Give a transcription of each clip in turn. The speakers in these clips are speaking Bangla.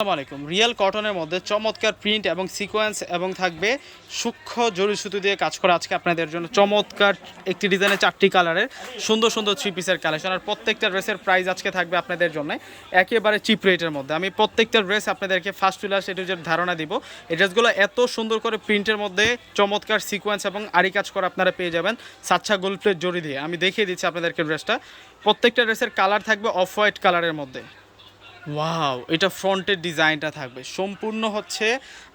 আসসালামু আলাইকুম। রিয়েল কটনের মধ্যে চমৎকার প্রিন্ট এবং সিকোয়েন্স এবং থাকবে সূক্ষ্ম জরি সুতো দিয়ে কাজ করা আজকে আপনাদের জন্য। চমৎকার একটি ডিজাইনের চারটি কালারের, সুন্দর সুন্দর থ্রি পিসের কালেকশন আর প্রত্যেকটা ড্রেসের প্রাইস আজকে থাকবে আপনাদের জন্য একেবারে চিপ রেটের মধ্যে। আমি প্রত্যেকটা ড্রেস আপনাদেরকে ফার্স্ট বিলাস এটুজের ধারণা দিব। এই ড্রেসগুলো এত সুন্দর করে প্রিন্টের মধ্যে চমৎকার সিকোয়েন্স এবং আড়ি কাজ করা আপনারা পেয়ে যাবেন। সাচ্ছা গোল্ড প্লেট জড়ি দিয়ে। আমি দেখিয়ে দিচ্ছি আপনাদেরকে ড্রেসটা প্রত্যেকটা ড্রেসের কালার থাকবে অফ হোয়াইট কালারের মধ্যে। ওয়াও এটা ফ্রন্টের ডিজাইনটা থাকবে। সম্পূর্ণ হচ্ছে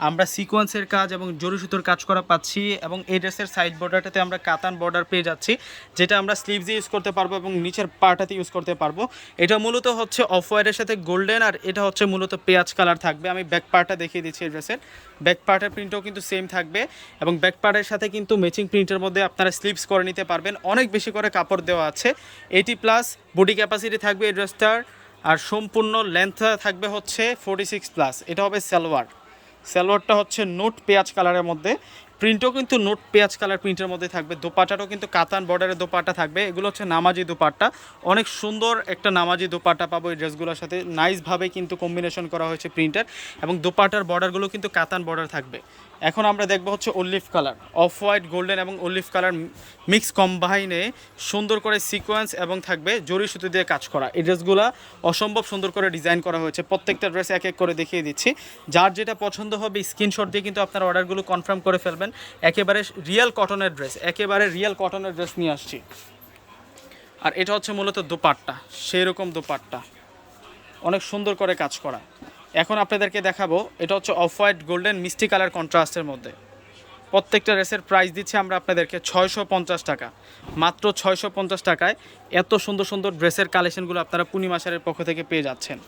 আমরা সিকোয়েন্সের কাজ এবং জরি সুতোর কাজ করা পাচ্ছি এবং এই ড্রেসের সাইড বর্ডারটাতে আমরা কাতান বর্ডার পেয়ে যাচ্ছি, যেটা আমরা স্লিভস ইউজ করতে পারব এবং নিচের পাটাতে ইউজ করতে পারব। এটা মূলত হচ্ছে অফ হোয়াইটের সাথে গোল্ডেন আর এটা হচ্ছে মূলত পেঁয়াজ কালার থাকবে। আমি ব্যাক পার্টটা দেখিয়ে দিচ্ছি এই ড্রেসের। ব্যাক পার্টের প্রিন্টও কিন্তু সেম থাকবে এবং ব্যাক পার্টের সাথে কিন্তু ম্যাচিং প্রিন্টের মধ্যে আপনারা স্লিভস করে নিতে পারবেন। অনেক বেশি করে কাপড় দেওয়া আছে। এইটি প্লাস বডি ক্যাপাসিটি থাকবে এই ড্রেসটার। আর সম্পূর্ণ লেন্থ থাকবে হচ্ছে ফোর্টি সিক্স প্লাস এটা হবে সালোয়ার। সালোয়ারটা হচ্ছে নোট পেঁয়াজ কালারের মধ্যে। প্রিন্টও কিন্তু নোট পেঁয়াজ কালার প্রিন্টের মধ্যে থাকবে। দোপাটাটাও কিন্তু কাতান বর্ডারের দোপাটা থাকবে। এগুলো হচ্ছে নামাজি দোপাট্টা। অনেক সুন্দর একটা নামাজি দোপাট্টা পাবো এই ড্রেসগুলোর সাথে। নাইসভাবে কিন্তু কম্বিনেশন করা হয়েছে প্রিন্টার এবং দোপাটার বর্ডারগুলো কিন্তু কাতান বর্ডার থাকবে। এখন আমরা দেখব হচ্ছে olive colour off white golden এবং অলিভ কালার মিক্স কম্বাইনে সুন্দর করে সিকোয়েন্স এবং থাকবে জরি সুতো দিয়ে কাজ করা। এই ড্রেসগুলো অসম্ভব সুন্দর করে ডিজাইন করা হয়েছে। প্রত্যেকটা ড্রেস এক এক করে দেখিয়ে দিচ্ছি। যার যেটা পছন্দ হবে স্ক্রিনশট দিয়ে কিন্তু আপনার অর্ডারগুলো কনফার্ম করে ফেলবেন। একেবারে রিয়েল কটনের ড্রেস একেবারে রিয়েল কটনের ড্রেস নিয়ে আসছি। আর এটা হচ্ছে মূলত দোপাট্টা সেই রকম দোপাট্টা। অনেক সুন্দর করে কাজ করা। এখন আপনাদেরকে দেখাবো, এটা হচ্ছে অফ হোয়াইট গোল্ডেন মিষ্টি কালার কন্ট্রাস্টের মধ্যে। প্রত্যেকটা ড্রেসের প্রাইস দিচ্ছি আমরা আপনাদেরকে ছয়শো পঞ্চাশ টাকা। মাত্র ছয়শো পঞ্চাশ টাকায় এত সুন্দর সুন্দর ড্রেসের কালেকশনগুলো আপনারা পূর্ণিমাশারের পক্ষ থেকে পেয়ে যাচ্ছেন।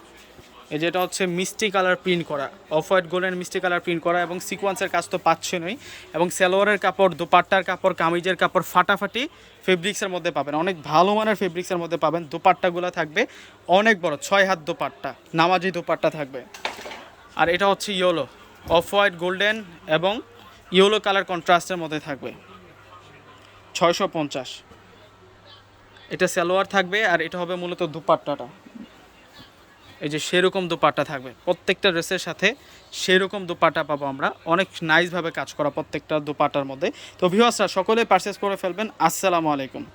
এই যেটা হচ্ছে মিষ্টি কালার প্রিন্ট করা, অফ হোয়াইট গোল্ডেন মিষ্টি কালার প্রিন্ট করা এবং সিকোয়েন্সের কাজ তো পাচ্ছেনই এবং সালোয়ারের কাপড়, দোপাট্টার কাপড়, কামিজের কাপড় ফাটাফাটি ফেব্রিক্সের মধ্যে পাবেন। অনেক ভালো মানের ফেব্রিক্সের মধ্যে পাবেন। দোপাট্টাগুলো থাকবে অনেক বড়, ছয় হাত দোপাট্টা, নামাজি দোপাট্টা থাকবে। আর এটা হচ্ছে ইয়েলো। অফ হোয়াইট, গোল্ডেন এবং ইয়েলো কালার কন্ট্রাস্টের মধ্যে থাকবে। ছয়শো পঞ্চাশ। এটা সালোয়ার থাকবে আর এটা হবে মূলত দুপাট্টাটা। এই যে সেরকম দুপাট্টা থাকবে। প্রত্যেকটা ড্রেসের সাথে সেরকম দুপাট্টা পাবো আমরা। অনেক নাইসভাবে কাজ করা প্রত্যেকটা দুপাট্টার মধ্যে। তো ভিউয়ার্সরা সকলে পারচেস করে ফেলবেন। আসসালামু আলাইকুম।